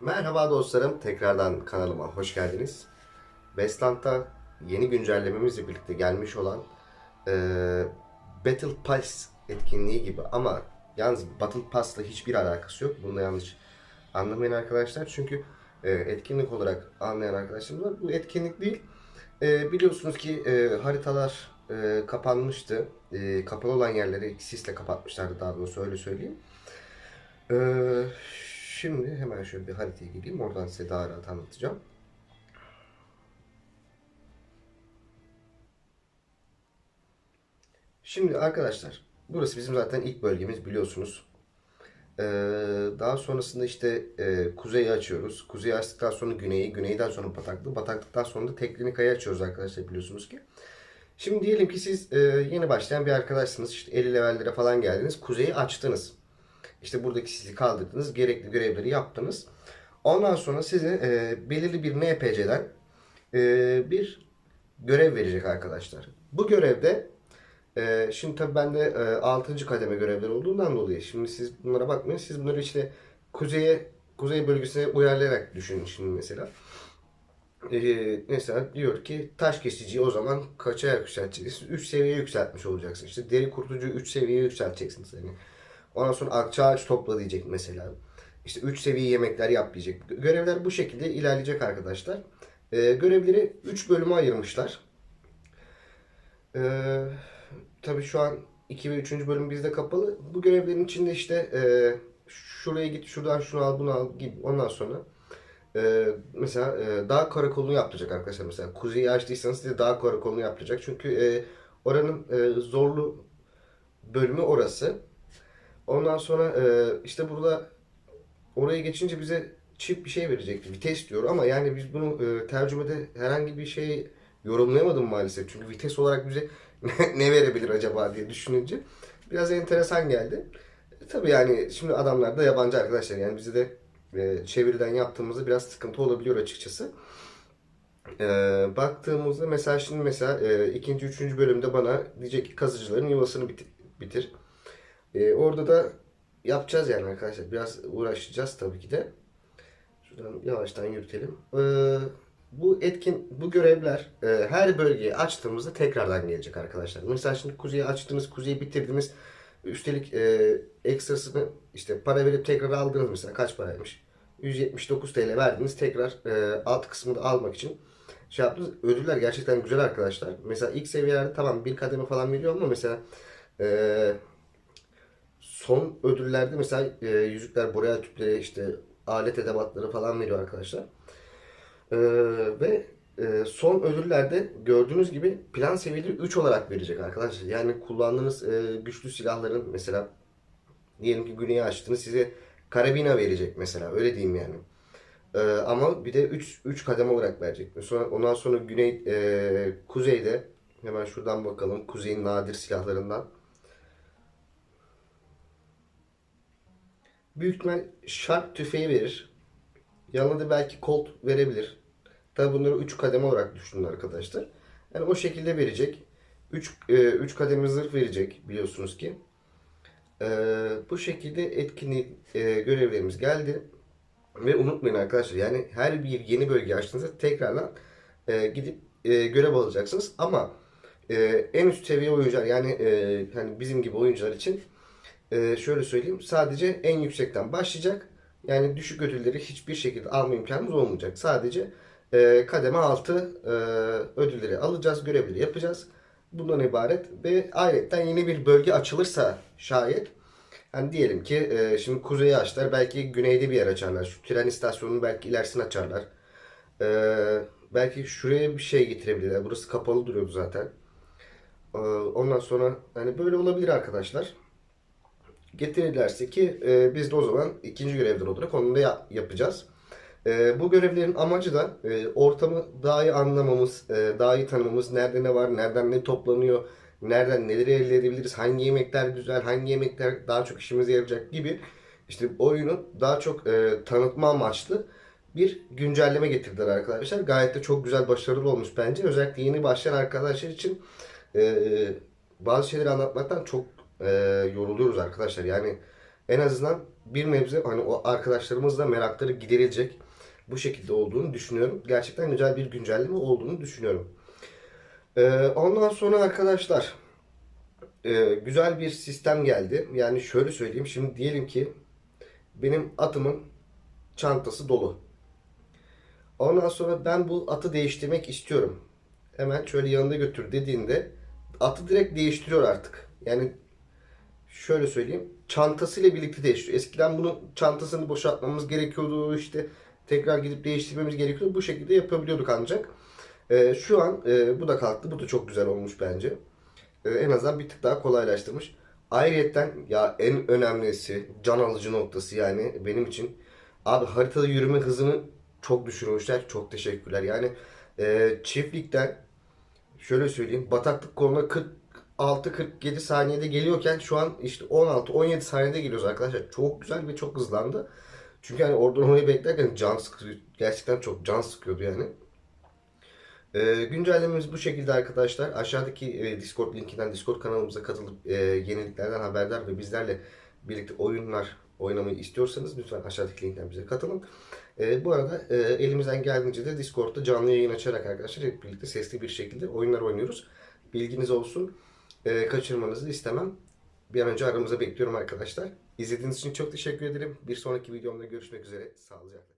Merhaba dostlarım, tekrardan kanalıma hoş geldiniz. Bestland'da yeni güncellememizle birlikte gelmiş olan eee, Battle Pass etkinliği gibi ama yalnız Battle Pass'la hiçbir alakası yok. Bunu yanlış anlamayın arkadaşlar. Çünkü eee, etkinlik olarak anlayan arkadaşlarım var. Bu etkinlik değil. Eee, biliyorsunuz ki eee, haritalar eee, kapanmıştı. Eee, kapalı olan yerleri sisle kapatmışlardı daha doğrusu öyle söyleyeyim. Ee, şimdi hemen şöyle bir haritaya gireyim. Oradan size daha rahat anlatacağım. Şimdi arkadaşlar burası bizim zaten ilk bölgemiz biliyorsunuz. Ee, daha sonrasında işte e, kuzeyi açıyoruz. Kuzeyi açtıktan sonra güneyi, güneyden sonra bataklığı, bataklıktan sonra da Teklinika'yı açıyoruz arkadaşlar biliyorsunuz ki. Şimdi diyelim ki siz e, yeni başlayan bir arkadaşsınız. İşte 50 levellere falan geldiniz. Kuzeyi açtınız. İşte buradaki sizi kaldırdınız. Gerekli görevleri yaptınız. Ondan sonra size e, belirli bir NPC'den e, bir görev verecek arkadaşlar. Bu görevde e, şimdi tabii bende e, 6. kademe görevler olduğundan dolayı şimdi siz bunlara bakmayın. Siz bunları işte kuzeye kuzey bölgesine uyarlayarak düşünün şimdi mesela. Ee, mesela diyor ki taş kesici o zaman kaça yükselteceksin? 3 seviye yükseltmiş olacaksın. İşte deri kurtucu 3 seviye yükselteceksiniz. Yani. Ondan sonra akça ağaç topla diyecek mesela. İşte 3 seviye yemekler yap diyecek. Görevler bu şekilde ilerleyecek arkadaşlar. Ee, görevleri 3 bölüme ayırmışlar. Ee, tabii şu an 2 ve 3. bölüm bizde kapalı. Bu görevlerin içinde işte e, şuraya git, şuradan şunu al, bunu al gibi. Ondan sonra e, mesela e, dağ karakolunu yaptıracak arkadaşlar. Mesela kuzeyi açtıysanız size dağ karakolunu yaptıracak. Çünkü e, oranın e, zorlu bölümü orası. Ondan sonra e, işte burada oraya geçince bize çift bir şey verecekti. Vites diyor ama yani biz bunu e, tercümede herhangi bir şey yorumlayamadım maalesef. Çünkü vites olarak bize ne verebilir acaba diye düşününce biraz enteresan geldi. E, tabii yani şimdi adamlar da yabancı arkadaşlar yani bize de e, çeviriden yaptığımızda biraz sıkıntı olabiliyor açıkçası. E, baktığımızda mesela şimdi mesela e, ikinci, üçüncü bölümde bana diyecek ki kazıcıların yuvasını bitir. bitir. E, orada da yapacağız yani arkadaşlar. Biraz uğraşacağız tabii ki de. Şuradan yavaştan yürütelim. E, bu etkin, bu görevler e, her bölgeyi açtığımızda tekrardan gelecek arkadaşlar. Mesela şimdi kuzeyi açtınız, kuzeyi bitirdiniz. Üstelik e, ekstrasını işte para verip tekrar aldınız mesela kaç paraymış? 179 TL verdiniz tekrar e, alt kısmını almak için şey yaptınız. Ödüller gerçekten güzel arkadaşlar. Mesela ilk seviyelerde tamam bir kademe falan veriyor ama mesela e, son ödüllerde mesela e, yüzükler, boreal tüpleri, işte alet edevatları falan veriyor arkadaşlar. E, ve e, son ödüllerde gördüğünüz gibi plan seviyeleri 3 olarak verecek arkadaşlar. Yani kullandığınız e, güçlü silahların mesela diyelim ki güneyi açtınız size karabina verecek mesela öyle diyeyim yani. E, ama bir de 3 3 kademe olarak verecek. Sonra ondan sonra güney e, kuzeyde hemen şuradan bakalım kuzeyin nadir silahlarından. Büyük ihtimal şarp tüfeği verir. Yanına da belki kolt verebilir. Tabi bunları 3 kademe olarak düşünün arkadaşlar. Yani o şekilde verecek. 3 3 kademe zırh verecek biliyorsunuz ki. E, bu şekilde etkinlik e, görevlerimiz geldi. Ve unutmayın arkadaşlar yani her bir yeni bölge açtığınızda tekrardan e, gidip e, görev alacaksınız. Ama e, en üst seviye oyuncular yani e, hani bizim gibi oyuncular için e, şöyle söyleyeyim sadece en yüksekten başlayacak. Yani düşük ödülleri hiçbir şekilde alma imkanımız olmayacak. Sadece e, kademe altı e, ödülleri alacağız, görevleri yapacağız. Bundan ibaret ve ayrıca yeni bir bölge açılırsa şayet hani diyelim ki e, şimdi kuzeyi açtılar belki güneyde bir yer açarlar. Şu tren istasyonunu belki ilerisini açarlar. E, belki şuraya bir şey getirebilirler. Burası kapalı duruyordu zaten. E, ondan sonra hani böyle olabilir arkadaşlar getirirlerse ki e, biz de o zaman ikinci görevler olarak onu da ya- yapacağız. E, bu görevlerin amacı da e, ortamı daha iyi anlamamız, e, daha iyi tanımamız, nerede ne var, nereden ne toplanıyor, nereden neleri elde edebiliriz, hangi yemekler güzel, hangi yemekler daha çok işimize yarayacak gibi işte oyunu daha çok e, tanıtma amaçlı bir güncelleme getirdiler arkadaşlar. Gayet de çok güzel, başarılı olmuş bence. Özellikle yeni başlayan arkadaşlar için e, bazı şeyleri anlatmaktan çok e, yoruluyoruz arkadaşlar. Yani en azından bir nebze hani o arkadaşlarımızla merakları giderilecek bu şekilde olduğunu düşünüyorum. Gerçekten güzel bir güncelleme olduğunu düşünüyorum. Ee, ondan sonra arkadaşlar e, güzel bir sistem geldi. Yani şöyle söyleyeyim. Şimdi diyelim ki benim atımın çantası dolu. Ondan sonra ben bu atı değiştirmek istiyorum. Hemen şöyle yanında götür dediğinde atı direkt değiştiriyor artık. Yani şöyle söyleyeyim. Çantasıyla birlikte değiştiriyor. Eskiden bunun çantasını boşaltmamız gerekiyordu. işte tekrar gidip değiştirmemiz gerekiyordu. Bu şekilde yapabiliyorduk ancak. Ee, şu an e, bu da kalktı. Bu da çok güzel olmuş bence. Ee, en azından bir tık daha kolaylaştırmış. Ayrıyeten ya en önemlisi can alıcı noktası yani benim için. Abi haritada yürüme hızını çok düşürmüşler. Çok teşekkürler. Yani e, çiftlikten şöyle söyleyeyim bataklık koluna 46-47 saniyede geliyorken şu an işte 16-17 saniyede geliyoruz arkadaşlar. Çok güzel ve çok hızlandı. Çünkü hani oradan oraya beklerken can sıkıyor. Gerçekten çok can sıkıyordu yani. Ee, güncellememiz bu şekilde arkadaşlar. Aşağıdaki e, Discord linkinden Discord kanalımıza katılıp e, yeniliklerden haberdar ve bizlerle birlikte oyunlar oynamayı istiyorsanız lütfen aşağıdaki linkten bize katılın. E, bu arada e, elimizden geldiğince de Discord'da canlı yayın açarak arkadaşlar hep birlikte sesli bir şekilde oyunlar oynuyoruz. Bilginiz olsun. E, kaçırmanızı istemem. Bir an önce aramıza bekliyorum arkadaşlar. İzlediğiniz için çok teşekkür ederim. Bir sonraki videomda görüşmek üzere. Sağlıcakla.